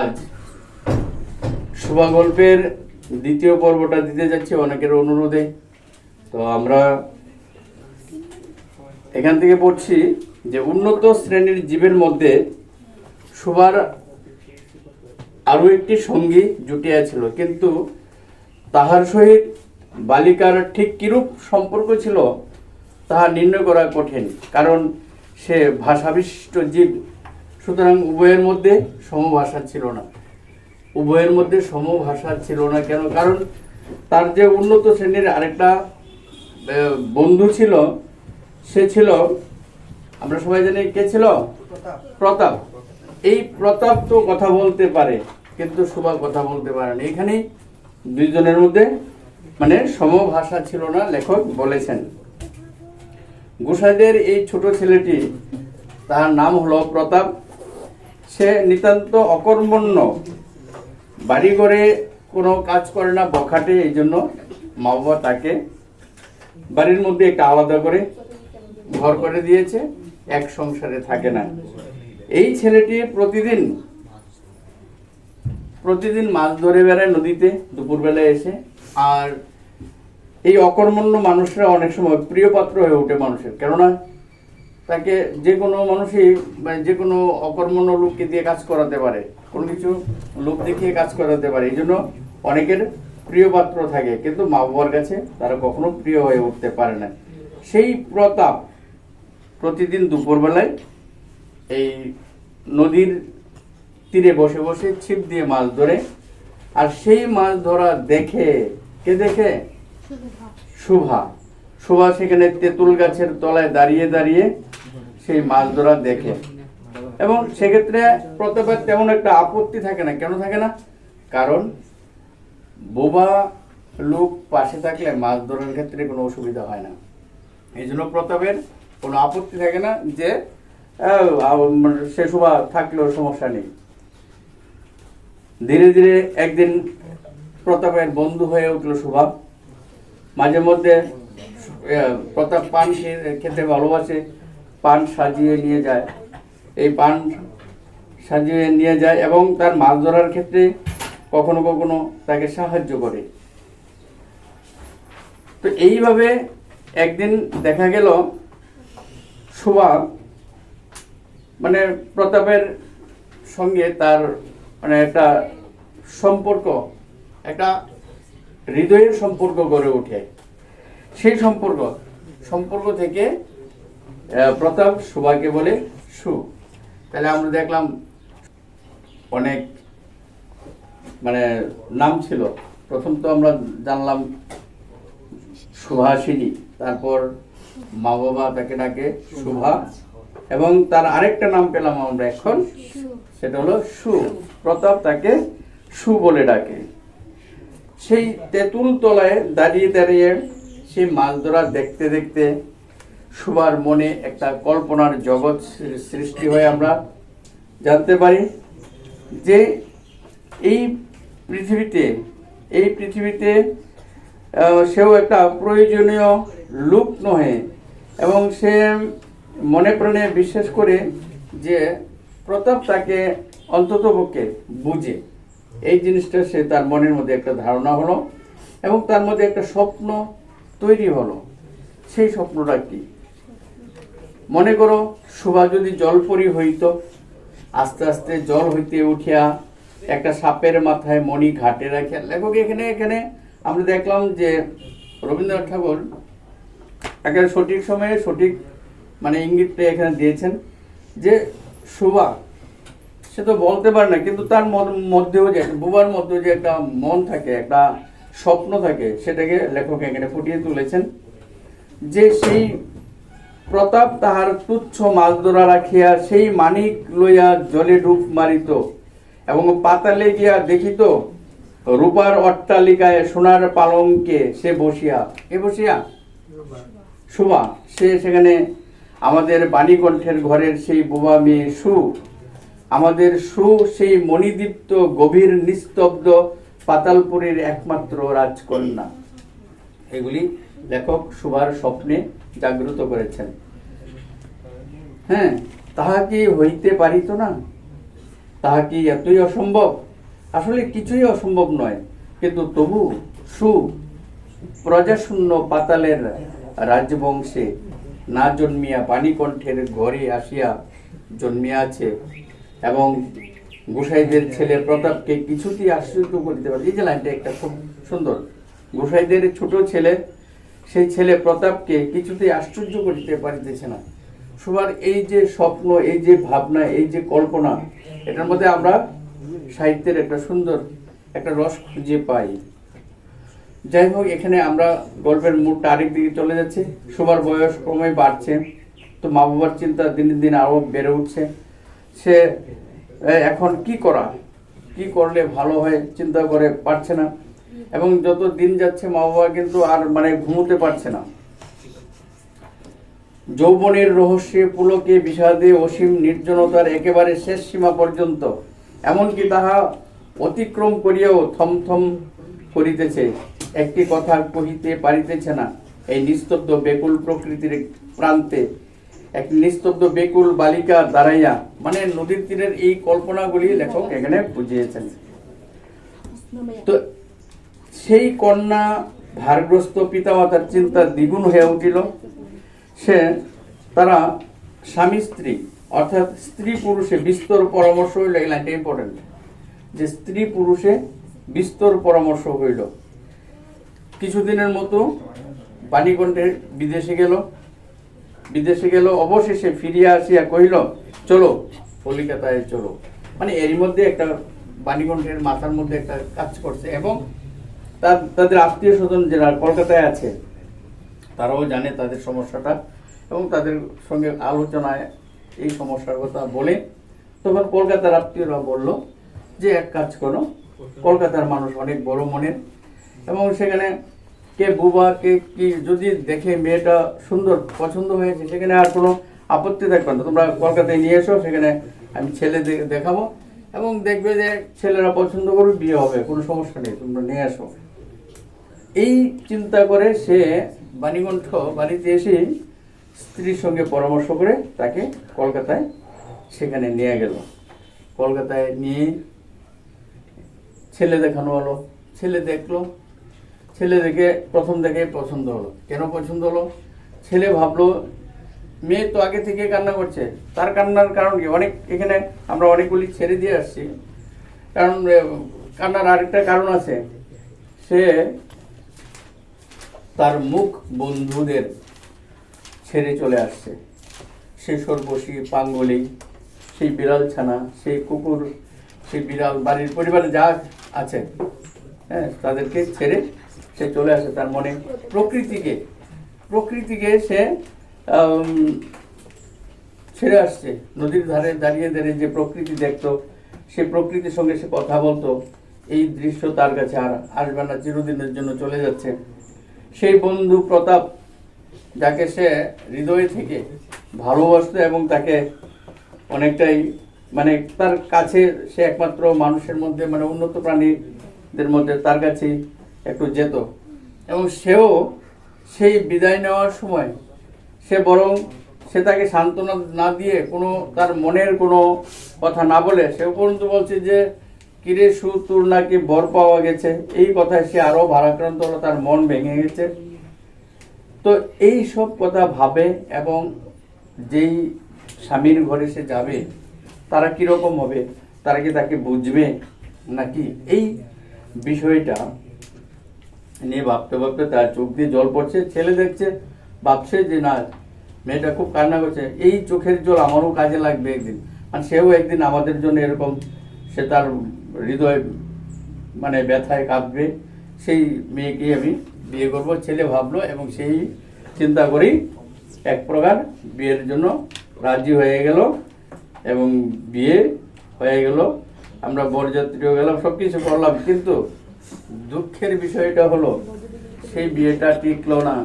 আজ শুভা গল্পের দ্বিতীয় পর্বটা দিতে যাচ্ছি অনেকের অনুরোধে। তো আমরা এখান থেকে পড়ছি যে উন্নত শ্রেণির জীবের মধ্যে শুভার আরও একটি সঙ্গী জুটিয়াছিল কিন্তু তাহার সহিত বালিকার ঠিক কিরূপ সম্পর্ক ছিল তাহা নির্ণয় করা কঠিন, কারণ সে ভাষাবিশিষ্ট জীব সুতরাং উভয়ের মধ্যে সমভাষা ছিল না। উভয়ের মধ্যে সমভাষা ছিল না কেন? কারণ তার যে উন্নত শ্রেণির আরেকটা বন্ধু ছিল, সে ছিল, আমরা সবাই জানি কে ছিল? প্রতাপ। এই প্রতাপ তো কথা বলতে পারে, কিন্তু সুভা কথা বলতে পারে না। এখানেই দুইজনের মধ্যে মানে সমভাষা ছিল না, লেখক বলেছেন। গোসাইদের এই ছোট ছেলেটি, তার নাম হলো প্রতাপ। সে নিতান্ত অকর্মণ্য। বাড়ি করে কোনো কাজ করে না, বখাটে, এই জন্য মা বাবা তাকে বাড়ির মধ্যে একটা আলাদা করে ঘর করে দিয়েছে, এক সংসারে থাকে না। এই ছেলেটি প্রতিদিন প্রতিদিন মাছ ধরে বেড়ায় নদীতে দুপুরবেলায় এসে। আর এই অকর্মণ্য মানুষরা অনেক সময় প্রিয় পাত্র হয়ে ওঠে মানুষের। কেননা তাকে যে কোনো মানুষই মানে যে কোনো অকর্মণ্য লোককে দিয়ে কাজ করাতে পারে কোনো কিছু লোক দেখিয়ে কাজ করাতে পারে এই জন্য অনেকের প্রিয় পাত্র থাকে কিন্তু মা বাবার কাছে তারা কখনো প্রিয় হয়ে উঠতে পারে না। সেই প্রতাপ প্রতিদিন দুপুরবেলায় এই নদীর তীরে বসে বসে ছিপ দিয়ে মাছ ধরে আর সেই মাছ ধরা দেখে কে দেখে? শুভা। শুভা সেখানে তেঁতুল গাছের তলায় দাঁড়িয়ে দাঁড়িয়ে সেই মাছ ধরা দেখে। এবং সেক্ষেত্রে প্রতাপের তেমন একটা আপত্তি থাকে না। কেন থাকে না? কারণ বোবা লোক পাশে থাকলে মাছ ধরার ক্ষেত্রে কোনো অসুবিধা হয় না। এই জন্য প্রতাপের কোনো আপত্তি থাকে না যে মানে সে শোভা থাকলেও সমস্যা নেই। ধীরে ধীরে একদিন প্রতাপের বন্ধু হয়ে উঠল শোভা মাঝে মধ্যে প্রতাপ পান খেতে ভালোবাসে, পান সাজিয়ে নিয়ে যায়। এই পান সাজিয়ে নিয়ে যায় এবং তার মাছ ধরার ক্ষেত্রে কখনো কখনো তাকে সাহায্য করে। তো এইভাবে একদিন দেখা গেল শোভা মানে প্রতাপের সঙ্গে তার মানে একটা সম্পর্ক, একটা হৃদয়ের সম্পর্ক গড়ে ওঠে। সেই সম্পর্ক সম্পর্ক থেকে প্রতাপ শোভাকে বলে সু। তাহলে আমরা দেখলাম অনেক মানে নাম ছিল। প্রথম তো আমরা জানলাম সুভাষিনী, তারপর মা বাবা তাকে ডাকে শুভা এবং তার আরেকটা নাম পেলাম আমরা এখন, সেটা হলো সু। প্রতাপ তাকে সু বলে ডাকে। সেই তেঁতুল তলায় দাঁড়িয়ে দাঁড়িয়ে সেই মাছ ধরা দেখতে দেখতে সবার মনে একটা কল্পনার জগৎ সৃষ্টি হয়ে আমরা জানতে পারি যে এই পৃথিবীতে এই পৃথিবীতে সেও একটা প্রয়োজনীয় লোক নহে এবং সে মনে প্রাণে বিশ্বাস করে যে প্রতাপ তাকে অন্তত পক্ষে বুঝে। এই জিনিসটা সে তার মনের মধ্যে একটা ধারণা হলো এবং তার মধ্যে একটা স্বপ্ন তৈরি হলো, সেই স্বপ্নটা কি? মনে করো, শোভা যদি জলপরি হইতো, আস্তে আস্তে জল হইতে উঠিয়া একটা সাপের মাথায় মণি ঘাটে রাখিয়া, লেখক এখানে এখানে আমরা দেখলাম যে রবীন্দ্রনাথ ঠাকুর একেবারে সঠিক সময়ে সঠিক মানে ইঙ্গিতটা এখানে দিয়েছেন যে শোভা, সে তো বলতে পারে না, কিন্তু তার মধ্যেও যে, বোবার মধ্যেও যে একটা মন থাকে, একটা স্বপ্ন থাকে, সেটাকে লেখক এখানে ফুটিয়ে তুলেছেন যে সেই প্রতাপ তাহার তুচ্ছ মাছ ধরা রাখিয়া সেই মানিক লইয়া জলে ডুব মারিত এবং পাতালে গিয়া দেখিত রূপার অট্টালিকায় সোনার পালঙ্কে সে বসিয়া। এ বসিয়া? সুমা, সে সেখানে আমাদের বাণীকণ্ঠের ঘরের সেই বোবা মেয়ে সু। আমাদের সু সেই মণিদীপ্ত গভীর নিস্তব্ধ পাতালপুরীর একমাত্র রাজকন্যা। এগুলি লেখক সুভার স্বপ্নে জাগ্রত করেছেন। হ্যাঁ তাহা কি হইতে পারিত না? তাহা কি এতই অসম্ভব? আসলে কিছুই অসম্ভব নয়, কিন্তু তবু সু প্রজাশূন্য পাতালের রাজবংশে না জন্মিয়া বাণীকণ্ঠের ঘরে আসিয়া জন্মিয়াছে এবং গোসাইদের ছেলে প্রতাপকে কিছুতেই আশ্চর্য করিতে পারে এই যে লাইনটা একটা খুব সুন্দর। গোসাইদের ছোট ছেলে, সেই ছেলে প্রতাপকে কিছুতেই আশ্চর্য করিতে পারিতেছে না। সবার এই যে স্বপ্ন, এই যে ভাবনা, এই যে কল্পনা, এটার মধ্যে আমরা সাহিত্যের একটা সুন্দর একটা রস খুঁজে পাই। যাই হোক, এখানে আমরা গল্পের মুডটা আরেক দিকে চলে যাচ্ছে। সবার বয়স ক্রমে বাড়ছে। তো মা বাবার চিন্তা দিনে দিন আরও বেড়ে উঠছে। সে এখন কি করা? কি করলে ভালো হয় চিন্তা করে পারছে না। এবং যত দিন যাচ্ছে, মা বাবা কিন্তু আর মানে ঘুমোতে পারছে না। যৌবনের রহস্যে পুলকে বিষাদে অসীম নির্জনতার একেবারে শেষ সীমা পর্যন্ত, এমনকি তাহা অতিক্রম করিয়াও থমথম করিতেছে। একটি কথা কহিতে পারিতেছে না। এই নিস্তব্ধ বেকুল প্রকৃতির প্রান্তে এক নিস্তব্ধ বেকুল বালিকা দাঁড়াইয়া মানে নদীর তীরের এই কল্পনাগুলি লেখক এখানে বুঝিয়েছেন। তো সেই কন্যা ভারগ্রস্ত পিতামাতার চিন্তা দ্বিগুণ হয়ে উঠিল। সে তারা স্বামী স্ত্রী, অর্থাৎ স্ত্রী পুরুষে বিস্তর পরামর্শ হইল, এই লাইনটা ইম্পর্টেন্ট যে স্ত্রী পুরুষে বিস্তর পরামর্শ হইল। কিছুদিনের মতো বাণীকণ্ঠে বিদেশে গেল। বিদেশে গেল, অবশেষে ফিরিয়া আসিয়া কহিল, চলো, কলিকাতায় চলো। মানে এরই মধ্যে একটা বাণীকণ্ঠের মাথার মধ্যে একটা কাজ করছে এবং তার, তাদের আত্মীয় স্বজন যারা কলকাতায় আছে, তারাও জানে তাদের সমস্যাটা এবং তাদের সঙ্গে আলোচনায় এই সমস্যার কথা বলে তখন কলকাতার আত্মীয়রা বলল যে, এক কাজ করো, কলকাতার মানুষ অনেক বড় মনের এবং সেখানে কে বুবা, কে কি, যদি দেখে মেয়েটা সুন্দর, পছন্দ হয়েছে, সেখানে আর কোনো আপত্তি থাকবে না। তোমরা কলকাতায় নিয়ে এসো, সেখানে আমি ছেলে দেখাবো। এবং দেখবে যে ছেলেরা পছন্দ করবে, বিয়ে হবে, কোনো সমস্যা নেই, তোমরা নিয়ে আসো এই চিন্তা করে সে বাণীকণ্ঠ বাড়িতে এসে স্ত্রীর সঙ্গে পরামর্শ করে তাকে কলকাতায় সেখানে নিয়ে গেল। কলকাতায় নিয়ে ছেলে দেখানো হলো। ছেলে দেখল ছেলে দেখে প্রথম দেখে পছন্দ হলো। কেন পছন্দ হলো? ছেলে ভাবলো, মেয়ে তো আগে থেকে কান্না করছে। তার কান্নার কারণ কি? অনেক এখানে আমরা অনেকগুলি ছেড়ে দিয়ে আসছি। কারণ কান্নার আরেকটা কারণ আছে। সে তার মুখ বন্ধুদের ছেড়ে চলে আসছে। সেই সর্বশী পাঙ্গলি, সেই বিড়াল ছানা, সেই কুকুর, সেই বিড়াল, বাড়ির পরিবারে যা আছে হ্যাঁ তাদেরকে ছেড়ে সে চলে আসে তার মনে প্রকৃতিকে। প্রকৃতিকে সে ছেড়ে আসছে। নদীর ধারে দাঁড়িয়ে দাঁড়িয়ে যে প্রকৃতি দেখত, সে প্রকৃতির সঙ্গে সে কথা বলতো, এই দৃশ্য তার কাছে আর আসবে না, চিরদিনের জন্য চলে যাচ্ছে। সেই বন্ধু প্রতাপ, যাকে সে হৃদয় থেকে ভালোবাসতো এবং তাকে অনেকটাই মানে তার কাছে সে একমাত্র মানুষের মধ্যে মানে উন্নত প্রাণীদের মধ্যে তার কাছেই একটু যেত। এবং সেও সেই বিদায় নেওয়ার সময় সে বরং সে তাকে সান্ত্বনা না দিয়ে কোনো তার মনের কোনো কথা না বলে সেও পর্যন্ত বলছে যে, কিরে সু, তোর নাকি বর পাওয়া গেছে। এই কথায় সে আরও ভারাক্রান্ত হলো, তার মন ভেঙে গেছে। তো এই সব কথা ভাবে এবং যেই স্বামীর ঘরে সে যাবে, তারা কীরকম হবে? তারা কি তাকে বুঝবে নাকি? এই বিষয়টা নিয়ে ভাবতে ভাবতে তার চোখ দিয়ে জল পড়ছে, ছেলে দেখছে, ভাবছে যে না, মেয়েটা খুব কান্না করছে। এই চোখের জল আমারও কাজে লাগবে একদিন। আর সেও একদিন আমাদের জন্য এরকম সে তার হৃদয় মানে ব্যথায় কাঁদবে সেই মেয়েকে আমি বিয়ে করব, ছেলে ভাবলো এবং সেই চিন্তা করেই এক প্রকার বিয়ের জন্য রাজি হয়ে গেল এবং বিয়ে হয়ে গেল। আমরা বরযাত্রীও গেলাম সব কিছু করলাম। কিন্তু দুঃখের বিষয়টা হলো, সেই বিয়েটা টিকলো না।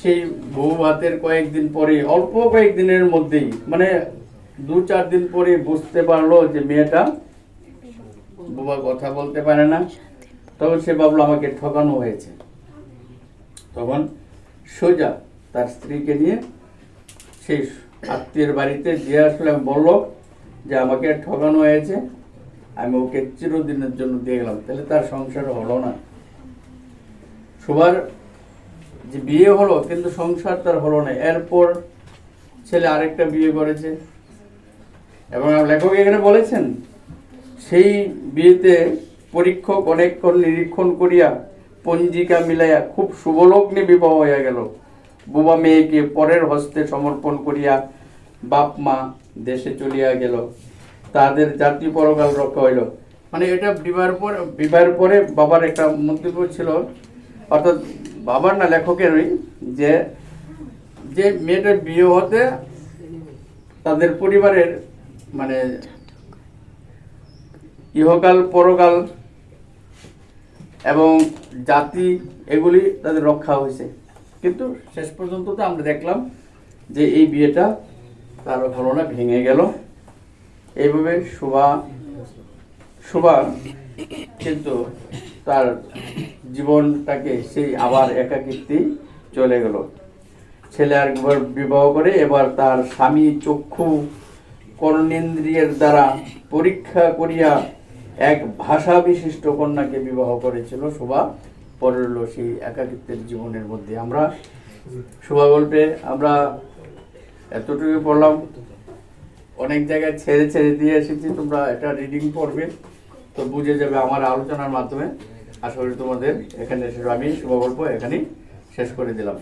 সেই বউ ভাতের কয়েকদিন পরে, অল্প কয়েকদিনের মধ্যেই মানে দু চার দিন পরে বুঝতে পারল যে মেয়েটা বাবা কথা বলতে পারে না। তখন সে ভাবলো, আমাকে ঠকানো হয়েছে। তখন সোজা তার স্ত্রীকে নিয়ে সেই আত্মীয়ের বাড়িতে গিয়ে আসলে বলল যে, আমাকে ঠকানো হয়েছে। আমি ওকে চিরদিনের জন্য দিয়ে গেলাম। তাহলে তার সংসার হলো না। সবার যে বিয়ে হলো, কিন্তু সংসার তার হলো না। এরপর ছেলে আরেকটা বিয়ে করেছে। এবং লেখক এখানে বলেছেন, সেই বিয়েতে পরীক্ষক অনেকক্ষণ নিরীক্ষণ করিয়া পঞ্জিকা মিলাইয়া খুব শুভলগ্নে বিবাহ হইয়া গেল। বুবা মেয়েকে পরের হস্তে সমর্পণ করিয়া বাপ মা দেশে চলিয়া গেল। তাদের জাতি পরকাল রক্ষা হইল। মানে এটা বিবাহের পরে বিবাহের পরে বাবার একটা মন্তব্য ছিল, অর্থাৎ বাবার না লেখকেরই, যে যে মেয়েটার বিয়ে হতে তাদের পরিবারের মানে ইহকাল, পরকাল এবং জাতি এগুলি তাদের রক্ষা হয়েছে। কিন্তু শেষ পর্যন্ত তো আমরা দেখলাম যে এই বিয়েটা তার হলো না ভেঙে গেল। এইভাবে শোভা শোভা কিন্তু তার জীবনটাকে সেই আবার একাকিত্বেই চলে গেল। ছেলে আর একবার বিবাহ করে, এবার তার স্বামী চক্ষু কর্ণেন্দ্রিয়ের দ্বারা পরীক্ষা করিয়া এক ভাষা বিশিষ্ট কন্যাকে বিবাহ করেছিল। শোভা পরে হলো সেই একাকিত্বের জীবনের মধ্যে। আমরা, শোভা গল্পে আমরা এতটুকু পড়লাম। অনেক জায়গায় ছেড়ে ছেড়ে দিয়ে এসেছি, তোমরা এটা রিডিং করবে তো বুঝে যাবে আমার আলোচনার মাধ্যমে। আসলে তোমাদের এখানে এসে আমি শুভ গল্প এখানেই শেষ করে দিলাম।